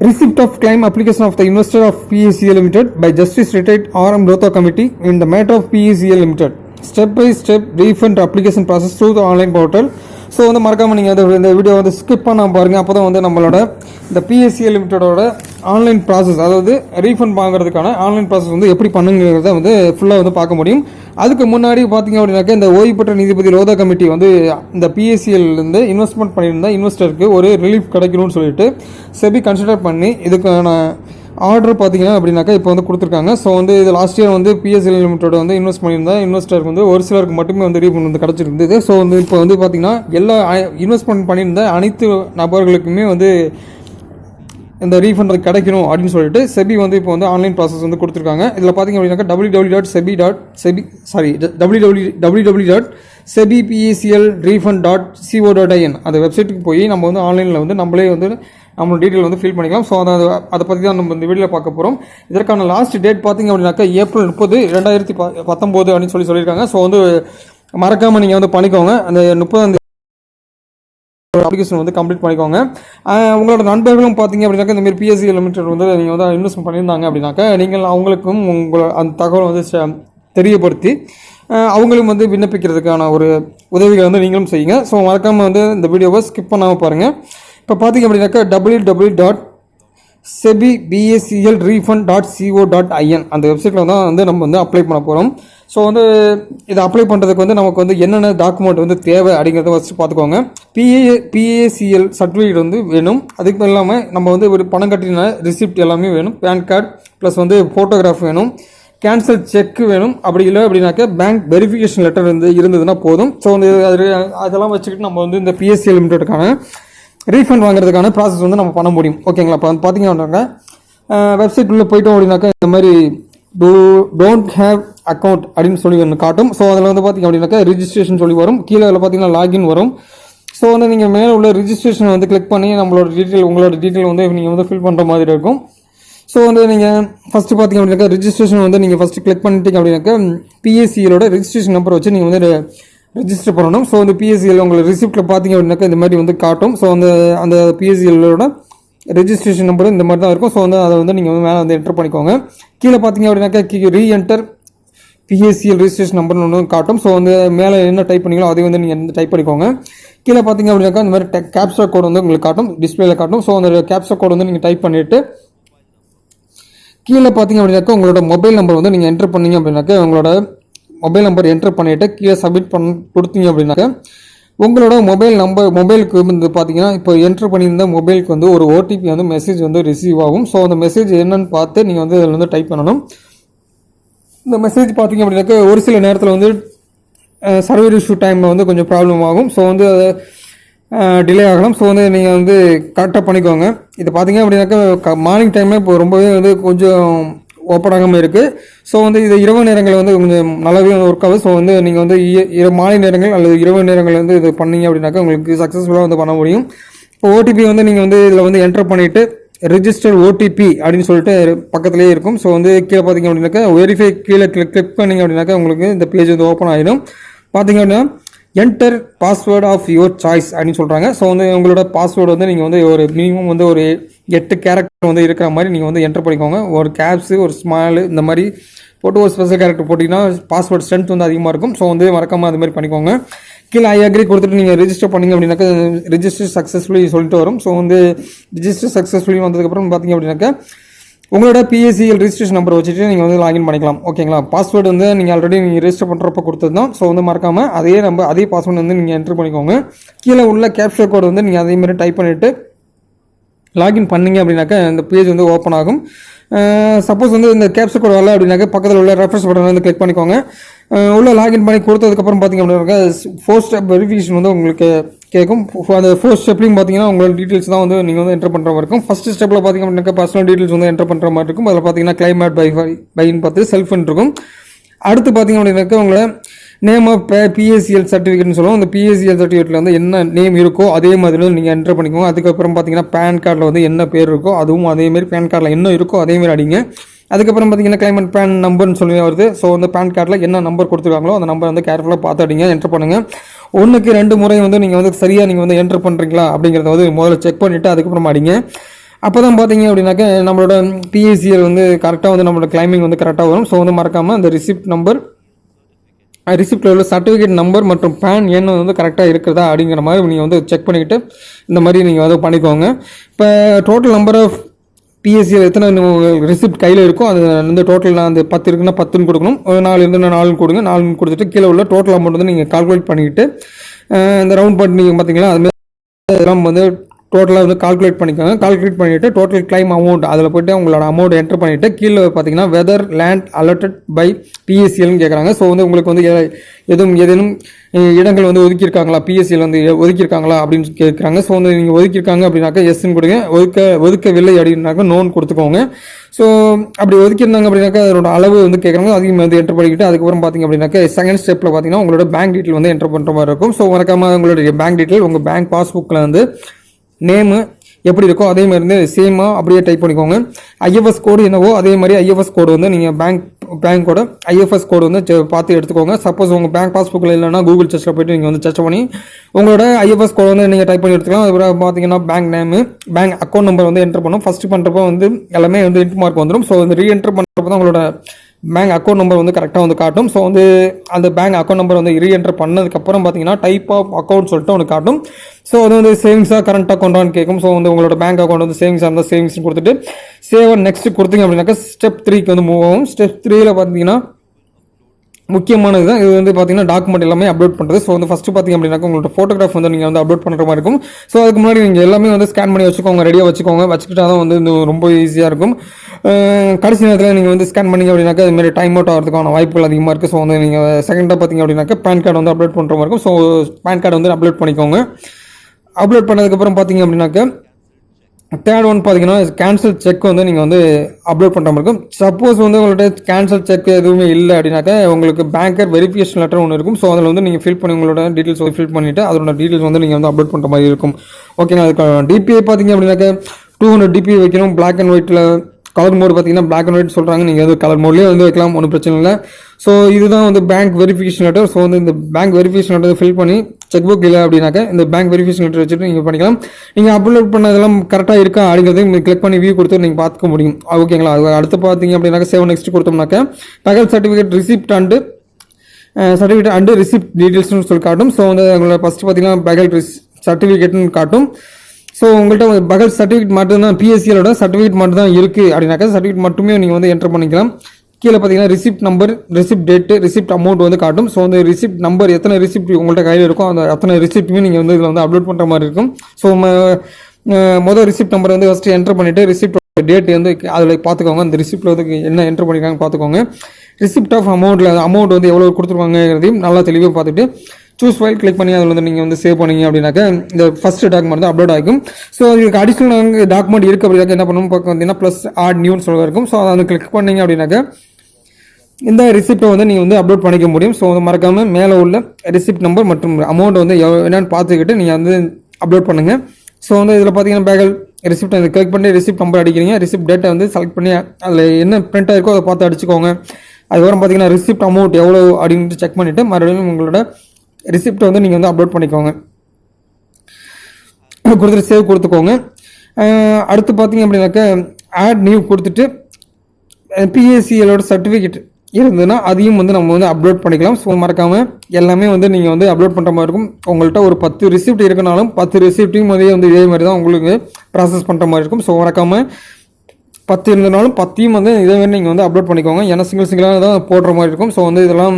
receipt of claim application of the investor of PECA Limited by Justice Retired R.M. Lotha Committee in the matter of PECA Limited. Step by step refund application process through the online portal so வந்து மறக்காமல் நீங்கள் அதை இந்த video வந்து skip பண்ணாமல் பாருங்கள் அப்போ தான் வந்து நம்மளோட இந்த பிஎஸ்சிஎல் லிமிட்டடோட ஆன்லைன் ப்ராசஸ் அதாவது ரீஃபண்ட் வாங்குறதுக்கான ஆன்லைன் ப்ராசஸ் வந்து எப்படி பண்ணுங்கிறத வந்து ஃபுல்லாக வந்து பார்க்க முடியும் அதுக்கு முன்னாடி பார்த்தீங்க அப்படின்னாக்கா இந்த ஓய்வு பெற்ற நீதிபதி லோதா கமிட்டி வந்து இந்த பிஎஸ்சிஎல்லேருந்து இன்வெஸ்ட்மெண்ட் பண்ணியிருந்தால் இன்வெஸ்டருக்கு ஒரு ரிலீஃப் கிடைக்கணும்னு சொல்லிட்டு செபி கன்சிடர் பண்ணி இதுக்கான ஆர்டர் பார்த்தீங்கன்னா அப்படின்னாக்கா இப்போ வந்து கொடுத்துருக்காங்க. ஸோ வந்து இது லாஸ்ட் இயர் வந்து பிஎஸ்எல் லிமிட்டோட வந்து இன்வெஸ்ட் பண்ணியிருந்தால் இன்வெஸ்டருக்கு வந்து ஒரு சிலருக்கு மட்டுமே வந்து ரீஃபண்ட் வந்து கிடச்சிருந்தது. ஸோ வந்து இப்போ வந்து பார்த்திங்கன்னா எல்லா இன்வெஸ்ட்மெண்ட் பண்ணியிருந்த அனைத்து நபர்களுக்குமே வந்து இந்த ரீஃபண்ட் கிடைக்கணும் அப்படின்னு சொல்லிட்டு செபி வந்து இப்போ வந்து ஆன்லைன் ப்ராசஸ் வந்து கொடுத்துருக்காங்க. இதில் பார்த்தீங்க அப்படின்னாக்கா W W dot SEBI dot SEBI sorry W W W W dot SEBI PECL refund dot CO dot IN அந்த வெப்சைட்டுக்கு போய் நம்ம வந்து ஆன்லைனில் வந்து நம்மளே வந்து நம்மளோட டீட்டெயில் வந்து ஃபில் பண்ணிக்கலாம். ஸோ அதை அதை பற்றி தான் நம்ம இந்த வீடியோவில் பார்க்க போகிறோம் இதற்கான லாஸ்ட் டேட் பார்த்தீங்க அப்படின்னாக்கா ஏப்ரல் முப்பது ரெண்டாயிரத்தி ப பத்தொம்போது அப்படின்னு சொல்லி சொல்லியிருக்காங்க. ஸோ வந்து மறக்காமல் நீங்கள் வந்து பண்ணிக்கோங்க. அந்த முப்பதாம் அப்ளிகேஷன் வந்து கம்ப்ளீட் பண்ணிக்கோங்க. உங்களோட நண்பர்களும் பார்த்தீங்க அப்படின்னாக்கா இந்த மாதிரி பிஎஸ்சி லிமிடெட் வந்து நீங்கள் வந்து இன்வெஸ்ட் பண்ணியிருந்தாங்க அப்படின்னாக்கா நீங்கள் அவங்களுக்கும் உங்களோட அந்த தகவல் வந்து ச- தெரியப்படுத்தி அவங்களும் வந்து விண்ணப்பிக்கிறதுக்கான ஒரு உதவிகளை வந்து நீங்களும் செய்யுங்க. ஸோ மறக்காமல் வந்து இந்த வீடியோவை ஸ்கிப் பண்ணாமல் பாருங்கள் இப்போ பார்த்தீங்க அப்படின்னாக்கா W W dot SEBI PSCL refund dot CO dot IN அந்த வெப்சைட்டில் தான் வந்து நம்ம வந்து அப்ளை பண்ண போகிறோம் ஸோ வந்து இதை அப்ளை பண்ணுறதுக்கு வந்து நமக்கு வந்து என்னென்ன டாக்குமெண்ட் வந்து தேவை அப்படிங்கிறத ஃபஸ்ட்டு பார்த்துக்கோங்க. பிஏ பிஏசிஎல் சர்டிஃபிகேட் வந்து வேணும். அதுக்கு இல்லாமல் நம்ம வந்து ஒரு பணம் கட்டின ரிசிப்ட் எல்லாமே வேணும். பேன் கார்டு ப்ளஸ் வந்து ஃபோட்டோகிராஃப் வேணும். கேன்சல் செக் வேணும். அப்படி இல்லை அப்படின்னாக்கா பேங்க் வெரிஃபிகேஷன் லெட்டர் வந்து இருந்ததுன்னா போதும். ஸோ வந்து அது அதெல்லாம் வச்சுக்கிட்டு நம்ம வந்து இந்த பிஎஸ்சி லிமிட்டடுக்கான ரீஃபண்ட் வாங்குறதுக்கான ப்ராசஸ் வந்து நம்ம பண்ண முடியும். ஓகேங்களா இப்போ வந்து பார்த்தீங்கன்னா வெப்சைட் உள்ளே போயிட்டோம் அப்படின்னாக்கா இந்த மாதிரி டோ டோன்ட் ஹேவ் அக்கௌண்ட் அப்படின்னு சொல்லி ஒன்று காட்டும். ஸோ அதில் வந்து பார்த்தீங்க அப்படின்னாக்கா ரிஜிஸ்ட்ரேஷன் சொல்லி வரும். கீழே அதில் பார்த்தீங்கன்னா லாகின் வரும். ஸோ வந்து நீங்கள் மேலே உள்ள ரிஜிஸ்ட்ரேஷன் வந்து கிளிக் பண்ணி நம்மளோட டீட்டெயில் உங்களோட டீட்டெயில் வந்து நீங்கள் வந்து ஃபில் பண்ணுற மாதிரி இருக்கும். ஸோ வந்து நீங்கள் ஃபஸ்ட்டு பார்த்தீங்க அப்படின்னாக்கா ரிஜிஸ்ட்ரேஷன் வந்து நீங்கள் ஃபஸ்ட்டு கிளிக் பண்ணிட்டீங்க அப்படின்னாக்கா பிஎஸ்சியிலோட ரிஜிஸ்ட்ரேஷன் நம்பர் வச்சு நீங்கள் வந்து ரிஜிஸ்டர் பண்ணணும். ஸோ வந்து பிஎஸ்சியில் உங்களுக்கு ரிசிப்ட்டில் பார்த்தீங்க அப்படின்னாக்கா இந்த மாதிரி வந்து காட்டும். ஸோ அந்த அந்த பிஎஸ்சியிலோட ரெஜிஸ்ட்ரேஷன் நம்பரும் இந்த மாதிரி தான் இருக்கும். ஸோ வந்து அதை வந்து நீங்கள் வந்து மேலே வந்து என்டர் பண்ணிக்கோங்க. கீழே பார்த்தீங்க அப்படின்னாக்கா ரீஎன்டர் பிஎஸ்சிஎல் ரிஜிஸ்ட்ரேஷன் நம்பர்னு ஒன்று காட்டும். ஸோ வந்து மேலே என்ன டைப் பண்ணீங்களோ அதை வந்து நீங்கள் டைப் பண்ணிக்கோங்க. கீழே பார்த்தீங்க அப்படின்னாக்கா இந்த மாதிரி கேப்சா கோட் வந்து உங்களுக்கு காட்டும். டிஸ்பிளேல காட்டும். ஸோ அந்த கேப்சா கோட் வந்து நீங்கள் டைப் பண்ணிவிட்டு கீழே பார்த்தீங்க அப்படின்னாக்கா உங்களோட மொபைல் நம்பர் வந்து நீங்கள் என்டர் பண்ணீங்க அப்படின்னாக்கா உங்களோட மொபைல் நம்பர் என்டர் பண்ணிவிட்டு கீழே சப்மிட் பண்ண கொடுத்தீங்க அப்படின்னாக்கா உங்களோட மொபைல் நம்பர் மொபைலுக்கு வந்து பார்த்தீங்கன்னா இப்போ என்டர் பண்ணியிருந்த மொபைலுக்கு வந்து ஒரு ஓடிபி வந்து மெசேஜ் வந்து ரிசீவ் ஆகும். ஸோ அந்த மெசேஜ் என்னன்னு பார்த்து நீங்கள் வந்து அதில் வந்து டைப் பண்ணணும். இந்த மெசேஜ் பார்த்தீங்க அப்படின்னாக்கா ஒரு சில நேரத்தில் வந்து சர்வர் இஷ்யூ டைமில் வந்து கொஞ்சம் ப்ராப்ளம் ஆகும். ஸோ வந்து டிலே ஆகலாம். ஸோ வந்து நீங்கள் வந்து கரெக்டாக பண்ணிக்கோங்க. இது பார்த்தீங்க அப்படின்னாக்கா மார்னிங் டைமில் இப்போ ரொம்பவே வந்து கொஞ்சம் ஓப்பனாகாமல் இருக்குது ஸோ வந்து இது இரவு நேரங்களில் வந்து கொஞ்சம் நல்லாவே ஒர்க் ஆகுது. ஸோ வந்து நீங்கள் வந்து இ- இர- மாலை நேரங்கள் அல்லது இரவு நேரங்கள் வந்து இது பண்ணீங்க அப்படின்னாக்கா உங்களுக்கு சக்ஸஸ்ஃபுல்லாக வந்து பண்ண முடியும். இப்போ ஓடிபி வந்து நீங்கள் வந்து இதில் வந்து என்டர் பண்ணிவிட்டு ரிஜிஸ்டர் ஓடிபி அப்படின்னு சொல்லிட்டு பக்கத்துலேயே இருக்கும். ஸோ வந்து கீழே பார்த்தீங்க அப்படின்னாக்கா வெரிஃபை கீழே கிளிக் கிளிக் பண்ணிங்க அப்படின்னாக்கா உங்களுக்கு இந்த பேஜ் வந்து ஓப்பன் ஆகிடும் பார்த்தீங்க அப்படின்னா enter password of your choice அப்படின்னு சொல்கிறாங்க ஸோ வந்து உங்களோட பாஸ்வேர்டு வந்து நீங்கள் வந்து ஒரு மினிமம் வந்து ஒரு எட்டு கேரக்டர் வந்து இருக்கிற மாதிரி நீங்கள் வந்து என்டர் பண்ணிக்கோங்க. ஒரு கேப்ஸு ஒரு ஸ்மாலு இந்த மாதிரி போட்டு ஒரு ஸ்பெஷல் கேரக்டர் போட்டிங்கன்னா பாஸ்வேர்டு ஸ்ட்ரென்த் வந்து அதிகமாக இருக்கும். ஸோ வந்து மறக்காமல் அது மாதிரி பண்ணிக்கோங்க. கீழே ஐ அக்ரி கொடுத்துட்டு நீங்கள் ரிஜிஸ்டர் பண்ணீங்க அப்படின்னாக்கா ரிஜிஸ்டர் சக்ஸஸ்ஃபுல்லி சொல்லிட்டு வரும். ஸோ வந்து ரிஜிஸ்டர் சக்ஸஸ்ஃபுல்லி வந்ததுக்கப்புறம் பார்த்தீங்க அப்படின்னாக்கா உங்களோட பிஎஸ்சிஎல் ரிஜிஸ்ட்ரேஷன் நம்பர் வச்சுட்டு நீங்கள் வந்து லாகின் பண்ணிக்கலாம். ஓகேங்களா பாஸ்வேர்டு வந்து நீங்கள் ஆல்ரெடி நீங்கள் ரெஜிஸ்டர் பண்ணுறப்ப கொடுத்தது தான். ஸோ வந்து மறக்காமல் அதே நம்ப அதே பாஸ்வேர்டு வந்து நீங்கள் என்டர் பண்ணிக்கோங்க. கீழே உள்ள கேப்ஷர் கோட் வந்து நீங்கள் அதே மாதிரி டைப் பண்ணிவிட்டு லாகின் பண்ணீங்க அப்படின்னாக்கா இந்த பேஜ் வந்து ஓப்பன் ஆகும். சப்போஸ் வந்து இந்த கேப்சர் கோட் வரல அப்படின்னாக்கா பக்கத்தில் உள்ள ரெஃபரன்ஸ் பட்டன் வந்து கிளிக் பண்ணிக்கோங்க. உள்ள லாகின் பண்ணி கொடுத்ததுக்கப்புறம் பார்த்தீங்க அப்படின்னாக்கா ஃபோர் ஸ்டெப் வெரிஃபிகேஷன் வந்து உங்களுக்கு கேட்கும் அந்த ஃபோர் ஸ்டெப்லையும் பார்த்தீங்கன்னா உங்களோட டீட்டெயில்ஸ் தான் வந்து நீங்கள் வந்து என்டர் பண்ணுற மாதிரி இருக்கும். ஃபஸ்ட் ஸ்டெப்பில் பார்த்தீங்க அப்படின்னாக்கா பர்சனல் டீட்டெயில்ஸ் வந்து என்டர் பண்ணுற மாதிரி இருக்கும். அதில் பார்த்தீங்கன்னா கிளைமேட் பை பைன்னு பார்த்து செல்ஃப் இருக்கும். அடுத்து பார்த்தீங்க அப்படின்னாக்கா உங்களை நேம் ஆஃப் பிஎஸ்சிஎல் சர்டிஃபிகேட்னு சொல்லுவோம். அந்த பிஎஸ்சிஎல் சர்டிஃபிகேட்டில் வந்து என்ன நேம் இருக்கோ அதே மாதிரி வந்து நீங்கள் என்டர் பண்ணிக்கோங்க. அதுக்கப்புறம் பார்த்தீங்கன்னா பேன் கார்டில் வந்து என்ன பேர் இருக்கோ அதுவும் அதேமாரி பேன் கார்டில் என்ன இருக்கோ அதேமாரி அடிங்க. அதுக்கப்புறம் பார்த்தீங்கன்னா கிளைமேட் பேன் நம்பர்னு சொல்லி வருது. ஸோ அந்த பேன் கார்டில் என்ன நம்பர் கொடுத்துருக்காங்களோ அந்த நம்பர் வந்து கேர்ஃபுல்லாக பார்த்து அடிங்க என்டர் பண்ணுங்கள் ஒன்றுக்கு ரெண்டு முறை வந்து நீங்கள் வந்து சரியாக நீங்கள் வந்து என்டர் பண்ணுறீங்களா அப்படிங்கிறத வந்து முதல்ல செக் பண்ணிவிட்டு அதுக்கப்புறம் அடிங்க. அப்போ தான் பார்த்தீங்க அப்படின்னாக்க நம்மளோட பிஎஸ்சிஎல் வந்து கரெக்டாக வந்து நம்மளோட கிளைமிங் வந்து கரெக்டாக வரும். ஸோ வந்து மறக்காமல் அந்த ரிசிப்ட் நம்பர் ரிசிப்டில் உள்ள சர்டிஃபிகேட் நம்பர் மற்றும் பேன் எண் வந்து கரெக்டாக இருக்கிறதா அப்படிங்கிற மாதிரி நீங்கள் வந்து செக் பண்ணிக்கிட்டு இந்த மாதிரி நீங்கள் வந்து பண்ணிக்கோங்க. இப்போ டோட்டல் நம்பர் ஆஃப் பிஎஸ்சியில் எத்தனை ரிசிப்ட் கையில் இருக்கோ அது வந்து டோட்டல் அந்த பத்து இருக்குன்னா பத்துன்னு கொடுக்கணும். ஒரு நாலு இருந்தால் நாலுன்னு கொடுங்க. நாலுன்னு கொடுத்துட்டு கீழே உள்ள டோட்டல் அமௌண்ட் வந்து நீங்கள் கால்குலேட் பண்ணிக்கிட்டு இந்த ரவுண்ட் பண்ணி நீங்கள் பார்த்தீங்களா அதுமாதிரி இதெல்லாம் வந்து டோட்டலாக வந்து கால்குலேட் பண்ணிக்கோங்க. கால்குலேட் பண்ணிவிட்டு டோட்டல் கிளைம் அமௌண்ட் அதில் போய்ட்டு உங்களோட அமௌண்ட் என்டர் பண்ணிவிட்டு கீழே பார்த்தீங்கன்னா வெதர் லேண்ட் அலர்டட் பை பிஎஸ்சிஎல்னு கேட்குறாங்க ஸோ வந்து உங்களுக்கு வந்து எ- எதுவும் ஏதேனும் இடங்கள் வந்து ஒதுக்கியிருக்காங்களா? பிஎஸ்சியில் வந்து ஒதுக்கியிருக்காங்களா? அப்படின்னு கேட்குறாங்க ஸோ வந்து நீங்கள் ஒதுக்கியிருக்காங்க அப்படின்னாக்கா எஸ்ன்னு கொடுங்க. ஒதுக்க ஒதுக்கவில்லை அப்படின்னாக்கா நோன் கொடுத்துக்கோங்க. ஸோ அப்படி ஒதுக்கியிருந்தாங்க அப்படின்னாக்கா அதோட அளவு வந்து கேட்குறாங்க அதையும் வந்து என்டர் பண்ணிக்கிட்டு அதுக்கப்புறம் பார்த்தீங்க அப்படின்னாக்கா செகண்ட் ஸ்டெப்பில் பார்த்தீங்கன்னா உங்களோட பேங்க் டீட்டெயில் வந்து என்டர் பண்ணுற மாதிரி இருக்கும். ஸோ வணக்கமாக உங்களுடைய பேங்க் டீட்டெயில் உங்கள் பேங்க் பாஸ்புக்கில் வந்து நேமு எப்படி இருக்கோ அதே மாதிரி வந்து சேமாக அப்படியே டைப் பண்ணிக்கோங்க. ஐஎஃப்எஸ் கோடு என்னவோ அதே மாதிரி ஐஎஃப்எஸ் கோடு வந்து நீங்கள் பேங்க் பேங்க்கோட ஐஎஃப்எஸ் கோடு வந்து பார்த்து எடுத்துக்கோங்க. சப்போஸ் உங்கள் பேங்க் பாஸ்புக்கில் இல்லைன்னா கூகுள் சர்ச்சில் போயிட்டு நீங்கள் வந்து சர்ச் பண்ணி உங்களோட ஐஎஃப்எஸ் கோடு வந்து நீங்கள் டைப் பண்ணி எடுத்துக்கலாம். அதுக்கப்புறம் பார்த்தீங்கன்னா bank name bank account number வந்து என்டர் பண்ணும். ஃபஸ்ட்டு பண்ணுறப்போ வந்து எல்லாமே வந்து இன்ட் மார்க் வந்துடும் ஸோ வந்து ரீஎன்டர் பண்ணுறப்போ தான் உங்களோட பேங்க் அக்கௌண்ட் நம்பர் வந்து கரெக்டாக வந்து காட்டும். ஸோ வந்து அந்த பேங்க் அக்கௌண்ட் நம்பர் வந்து ரீஎன்டர் பண்ணதுக்கப்புறம் பார்த்தீங்கன்னா டைப் ஆஃப் அக்கௌண்ட் சொல்லிட்டு ஒன்று காட்டும். ஸோ அது வந்து சேவிங்ஸாக கரண்ட் அக்கௌண்ட்டான்னு கேட்கும். ஸோ வந்து உங்களோட பேங்க் அக்கௌண்ட் வந்து சேவிங்ஸாக இருந்தால் சேவிங்ஸ் கொடுத்துட்டு சேவ் நெக்ஸ்ட் கொடுத்தீங்க அப்படின்னாக்கா ஸ்டெப் த்ரீக்கு வந்து மூவ் ஆகும். ஸ்டெப் த்ரீயில் பார்த்தீங்கன்னா முக்கியமானது தான் இது வந்து பார்த்தீங்கன்னா டாக்குமெண்ட் எல்லாமே அப்லோட் பண்ணுறது ஸோ வந்து ஃபஸ்ட்டு பார்த்தீங்க அப்படின்னாக்க உங்களோட ஃபோட்டோகிராஃப் வந்து நீங்கள் வந்து அப்லோட் பண்ணுற மாதிரி இருக்கும். ஸோ அதுக்கு முன்னாடி நீங்கள் எல்லாமே வந்து ஸ்கேன் பண்ணி வச்சுக்கோங்க ரெடியாக வச்சுக்கோங்க. வச்சுக்கிட்டா தான் வந்து இது ரொம்ப ஈஸியாக இருக்கும். கடைசி நேரத்தில் நீங்கள் வந்து ஸ்கேன் பண்ணீங்க அப்படின்னாக்கா இதுமாதிரி டைம் அவுட் ஆகிறதுக்கான வாய்ப்புகள் அதிகமாக இருக்குது ஸோ வந்து நீங்கள் செகண்டாக பார்த்தீங்க அப்படின்னாக்கா பேன் கார்டு வந்து அப்லோட் பண்ணுற மாதிரி இருக்கும். ஸோ பேன் கார்டு வந்து அப்லோட் பண்ணிக்கோங்க. அப்லோட் பண்ணதுக்கப்புறம் பார்த்தீங்க அப்படின்னாக்கா தேர்ட் ஒன் பார்த்தீங்கன்னா கேன்சல் செக் வந்து நீங்கள் வந்து அப்லோட் பண்ணுற மாதிரி இருக்கும். சப்போஸ் வந்து உங்கள்கிட்ட கேன்சல் செக் எதுவுமே இல்லை அப்படின்னாக்கா உங்களுக்கு பேங்கர் வெரிஃபிகேஷன் லெட்டர் ஒன்று இருக்கும். ஸோ அதில் வந்து நீங்கள் ஃபில் பண்ணி உங்களோட டீட்டெயில்ஸ் வந்து ஃபில் பண்ணிவிட்டு அதோட டீட்டெயில்ஸ் வந்து நீங்கள் வந்து அப்லோட் பண்ணுற மாதிரி இருக்கும். ஓகேங்களா அதுக்கு டிபிஐ பார்த்தீங்க அப்படின்னாக்கா டூ ஹண்ட்ரட் டிபிஐ வைக்கணும். பிளாக் அண்ட் ஒயிட்டில் கலர் மோட் பார்த்தீங்கன்னா பிளாக் அண்ட் ஒயிட் சொல்கிறாங்க நீங்கள் வந்து கலர் மோட்லேயே வந்து வைக்கலாம். ஒன்றும் பிரச்சனை இல்லை. ஸோ இதுதான் வந்து பேங்க் வெரிஃபிகேஷன் லெட்டர் ஸோ வந்து இந்த பேங்க் வெரிஃபிகேஷன் லெட்டர் ஃபில் பண்ணி செக் புக் இல்லை அப்படின்னாக்க இந்த பேங்க் வெரிஃபிகேஷன் லெட்டர் வச்சுட்டு நீங்கள் பண்ணிக்கலாம். நீங்கள் அப்லோட் பண்ணதெல்லாம் கரெக்டாக இருக்கா அப்படிங்கிறது நீங்கள் கிளிக் பண்ணி வியூ கொடுத்து நீங்கள் பார்த்துக்க முடியும். ஓகேங்களா அது அடுத்து பார்த்தீங்க அப்படின்னாக்க சேவன் நெக்ஸ்ட் கொடுத்தோம்னாக்க பகல் certificate receipt and certificate and receipt டீட்டெயில்ஸ்னு சொல்லி காட்டும். ஸோ வந்து உங்களோட ஃபஸ்ட்டு பார்த்தீங்கன்னா பகல் சர்டிஃபிகேட்னு காட்டும். ஸோ உங்கள்கிட்ட பகல் சர்டிஃபிகேட் மட்டும்தான் பிஎஸ்சியோட சர்டிஃபிகேட் மட்டும் தான் இருக்குது அப்படின்னாக்கா சர்டிஃபிகேட் மட்டுமே நீங்கள் வந்து என்டர் பண்ணிக்கலாம். கீழே பார்த்தீங்கன்னா receipt number receipt date receipt amount வந்து காட்டும். ஸோ அந்த ரிசிப்ட் நம்பர் எத்தனை ரிசிப்ட் உங்கள்கிட்ட கையில் இருக்கோ அந்த அத்தனை ரிசிப்ட்டுமே நீங்கள் வந்து இதில் வந்து அப்லோட் பண்ணுற மாதிரி இருக்கும். ஸோ மொதல் ரிசிப்ட் நம்பர் வந்து ஃபஸ்ட்டு என்டர் பண்ணிவிட்டு ரிசிப்ட் டேட் வந்து அதில் பார்த்துக்கோங்க அந்த ரிசிப்ட்டில் வந்து என்ன என்டர் பண்ணியிருக்காங்கன்னு பார்த்துக்கோங்க ரிசிப்ட் ஆஃப் அமௌண்ட்டில் அமௌண்ட் வந்து எவ்வளோ கொடுத்துருவாங்கிறதையும் நல்லா தெளிவாக பார்த்துட்டு சூஸ் ஃபைல் கிளிக் பண்ணி அதில் வந்து நீங்கள் வந்து சேவ் பண்ணீங்க அப்படின்னாக்க இந்த ஃபஸ்ட் டாக்குமெண்ட் தான் அப்லோட் ஆகும் ஸோ இதுக்கு அடிஷ்னல் டாக்குமெண்ட் இருக்குது அப்படின்னாக்க என்ன பண்ணணும் பார்க்க வந்தீங்கன்னா ப்ளஸ் ஆட் நியூன்னு சொல்லுவாங்க இருக்கும். ஸோ அதை வந்து கிளிக் பண்ணீங்க அப்படின்னாக்க இந்த ரிசிப்ட்டை வந்து நீங்கள் வந்து அப்லோட் பண்ணிக்க முடியும். ஸோ வந்து மறக்காமல் மேலே உள்ள ரிசிப்ட் நம்பர் மற்றும் அமௌண்ட் வந்து எவ்வளோ பார்த்துக்கிட்டு நீங்கள் வந்து அப்லோட் பண்ணுங்கள் ஸோ வந்து இதில் பார்த்தீங்கன்னா பேகல் ரிசிப்ட் வந்து கிளிக் பண்ணி ரிசிப்ட் நம்பர் அடிக்கிறீங்க. ரிசிப்ட் டேட்டை வந்து செலக்ட் பண்ணி அதில் என்ன பிரிண்ட் ஆயிருக்கோ அதை பார்த்து அடிச்சுக்கோங்க. அதுக்கப்புறம் பார்த்தீங்கன்னா ரிசிப்ட் அமௌண்ட் எவ்வளோ அப்படின்ட்டு செக் பண்ணிவிட்டு மறுபடியும் உங்களோட ரிசிப்ட்டை வந்து நீங்கள் வந்து அப்லோட் பண்ணிக்கோங்க. கொடுத்துட்டு சேவ் கொடுத்துக்கோங்க. அடுத்து பார்த்தீங்க அப்படின்னாக்க ஆட் நியூ கொடுத்துட்டு பிஎஸ்சிஎலோட சர்டிஃபிகேட் இருந்ததுன்னா அதையும் வந்து நம்ம வந்து அப்லோட் பண்ணிக்கலாம். ஸோ மறக்காமல் எல்லாமே வந்து நீங்கள் வந்து அப்லோட் பண்ணுற மாதிரி இருக்கும். உங்கள்கிட்ட ஒரு பத்து ரிசிப்ட் இருக்கனாலும் பத்து ரிசிப்ட்டையும் அதே வந்து இதே மாதிரி தான் உங்களுக்கு ப்ராசஸ் பண்ணுற மாதிரி இருக்கும். ஸோ மறக்காமல் பத்து இருந்தனாலும் பத்தையும் வந்து இதே மாதிரி நீங்கள் வந்து அப்லோட் பண்ணிக்கோங்க. ஏன்னா சிங்கிள் சிங்கிளாக தான் போடுற மாதிரி இருக்கும். ஸோ வந்து இதெல்லாம்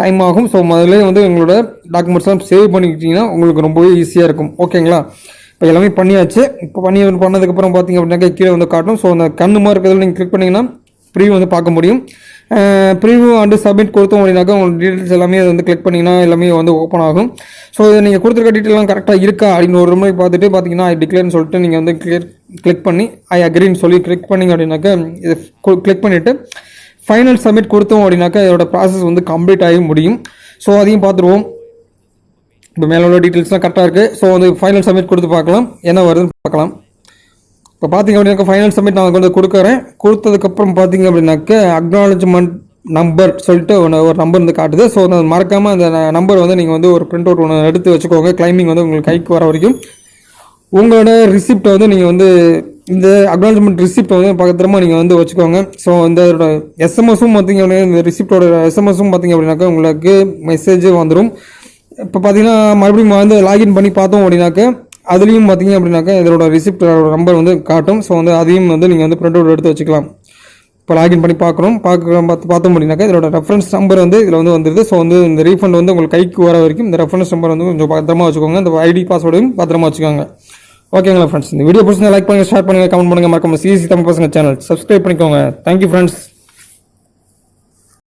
டைம் ஆகும். ஸோ முதல்ல வந்து உங்களோட டாக்குமெண்ட்ஸ்லாம் சேவ் பண்ணிக்கிட்டீங்கன்னா உங்களுக்கு ரொம்பவே ஈஸியாக இருக்கும். ஓகேங்களா இப்போ எல்லாமே பண்ணியாச்சு. இப்போ பண்ணி பண்ணதுக்கப்புறம் பார்த்தீங்க அப்படின்னாக்கா கீழே வந்து காட்டும் ஸோ அந்த கண்ணு மாதிரி இருக்கிறதுல நீங்கள் கிளிக் பண்ணிங்கன்னா ப்ரீ வந்து பார்க்க முடியும். ப்ரீவியூ அண்டு சப்மிட் கொடுத்தோம் அப்படின்னாக்கா உங்கள் டீட்டெயில்ஸ் எல்லாமே அது வந்து கிளிக் பண்ணிங்கன்னா எல்லாமே வந்து ஓப்பன் ஆகும். ஸோ இது நீங்கள் கொடுத்துருக்க டீட்டெயிலாம் கரெக்டாக இருக்கா அப்படின்னு ஒரு முறை பார்த்துட்டு பார்த்தீங்கன்னா ஐ டிக்ளேர்னு சொல்லிட்டு நீங்கள் வந்து கிளியர் கிளிக் பண்ணி ஐ அக்ரின்னு சொல்லி கிளிக் பண்ணிங்க அப்படின்னாக்கா இது கிளிக் பண்ணிவிட்டு ஃபைனல் சப்மிட் கொடுத்தோம் அப்படின்னாக்கா இதோட ப்ராசஸ் வந்து கம்ப்ளீட் ஆகி முடியும். ஸோ அதையும் பார்த்துருவோம். இப்போ மேலே உள்ள டீட்டெயில்ஸ்லாம் கரெக்டாக இருக்குது ஸோ வந்து ஃபைனல் சப்மிட் கொடுத்து பார்க்கலாம். என்ன வருதுன்னு பார்க்கலாம். இப்போ பார்த்தீங்க அப்படின்னாக்கா ஃபைனல் சப்மிட் நான் வந்து கொடுக்குறேன். கொடுத்ததுக்கப்புறம் பார்த்தீங்க அப்படின்னாக்க அக்னாலஜ்மெண்ட் நம்பர் சொல்லிட்டு ஒன்று ஒரு நம்பர் வந்து காட்டுது. ஸோ அந்த மறக்காமல் அந்த நம்பர் வந்து நீங்கள் வந்து ஒரு பிரிண்ட் அவுட் ஒன்று எடுத்து வச்சுக்கோங்க. கிளைமிங் வந்து உங்களுக்கு கைக்கு வர வரைக்கும். உங்களோட ரிசிப்டை வந்து நீங்கள் வந்து இந்த அக்னாலஜ்மெண்ட் ரிசிப்டை வந்து பத்திரமா நீங்கள் வந்து வச்சுக்கோங்க. ஸோ இந்த எஸ்எம்எஸும் பார்த்தீங்க அப்படின்னா இந்த ரிசிப்டோட எஸ்எம்எஸும் பார்த்தீங்க அப்படின்னாக்கா உங்களுக்கு மெசேஜ் வந்துடும் இப்போ பார்த்தீங்கன்னா மறுபடியும் வந்து லாகின் பண்ணி பார்த்தோம் அப்படின்னாக்க அதுலேயும் பார்த்தீங்க அப்படின்னாக்கா இதோட ரிசிப்டோட நம்பர் வந்து காட்டும். ஸோ வந்து அதையும் வந்து நீங்கள் வந்து பிரிண்ட் அவுட் எடுத்து வச்சுக்கலாம். இப்போ லாகின் பண்ணி பார்க்குறோம் பார்க்குறோம் பார்த்து பார்த்தோம் அப்படின்னாக்கா இதோட ரெஃபரன்ஸ் நம்பர் வந்து இதில் வந்து வந்துருது. ஸோ வந்து இந்த ரீஃபண்ட் வந்து உங்களுக்கு கைக்கு வர வரைக்கும் இந்த ரெஃபரன்ஸ் நம்பர் வந்து கொஞ்சம் பத்திரமா வச்சுக்கோங்க. இந்த ஐடி பாஸ்வேர்டையும் பத்திரமா வச்சுக்கோங்க. ஓகேங்களா ஃப்ரெண்ட்ஸ் இந்த வீடியோ பிடிச்சிருந்தா லைக் பண்ணுங்கள் ஷேர் பண்ணுங்கள் கமெண்ட் பண்ணுங்கள் மறக்காம CC Tamil Pasanga channel subscribe பண்ணிக்கோங்க. Thank you friends